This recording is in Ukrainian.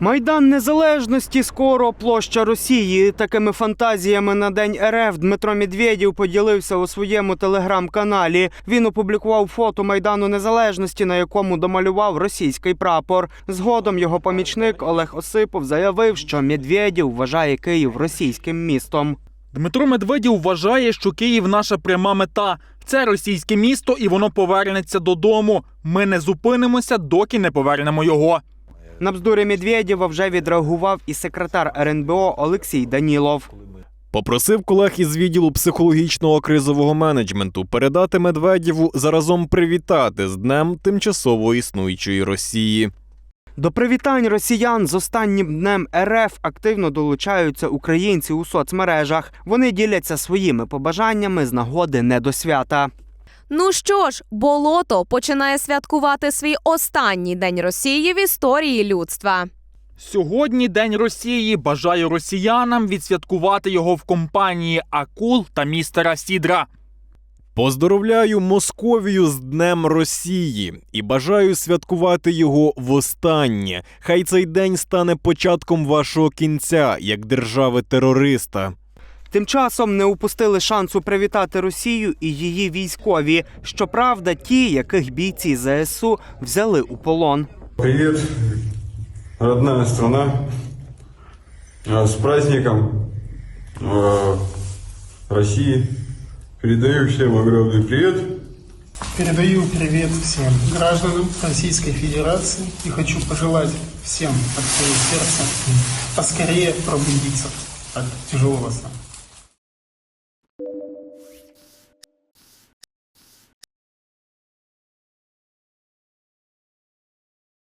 Майдан Незалежності скоро площа Росії. Такими фантазіями на день РФ Дмитро Медведєв поділився у своєму телеграм-каналі. Він опублікував фото Майдану Незалежності, на якому домалював російський прапор. Згодом його помічник Олег Осипов заявив, що Медведєв вважає Київ російським містом. Дмитро Медведєв вважає, що Київ наша пряма мета. Це російське місто, і воно повернеться додому. Ми не зупинимося, доки не повернемо його. На бздурі Медведєва вже відреагував і секретар РНБО Олексій Данілов. Попросив колег із відділу психологічного кризового менеджменту передати Медведєву заразом привітати з днем тимчасово існуючої Росії. До привітань росіян з останнім днем РФ активно долучаються українці у соцмережах. Вони діляться своїми побажаннями з нагоди не до свята. Ну що ж, болото починає святкувати свій останній день Росії в історії людства. Сьогодні День Росії. Бажаю росіянам відсвяткувати його в компанії Акул та містера Сідра. Поздоровляю Московію з Днем Росії і бажаю святкувати його востаннє. Хай цей день стане початком вашого кінця як держави-терориста. Тим часом не упустили шансу привітати Росію і її військові. Щоправда, ті, яких бійці ЗСУ взяли у полон. Привет, родная страна. А, С праздником э, России. Передаю всем огромный привет. Передаю привет всем гражданам Российской Федерации и хочу пожелать всем от всего сердца поскорее пробудиться от тяжелого сна. Thank you.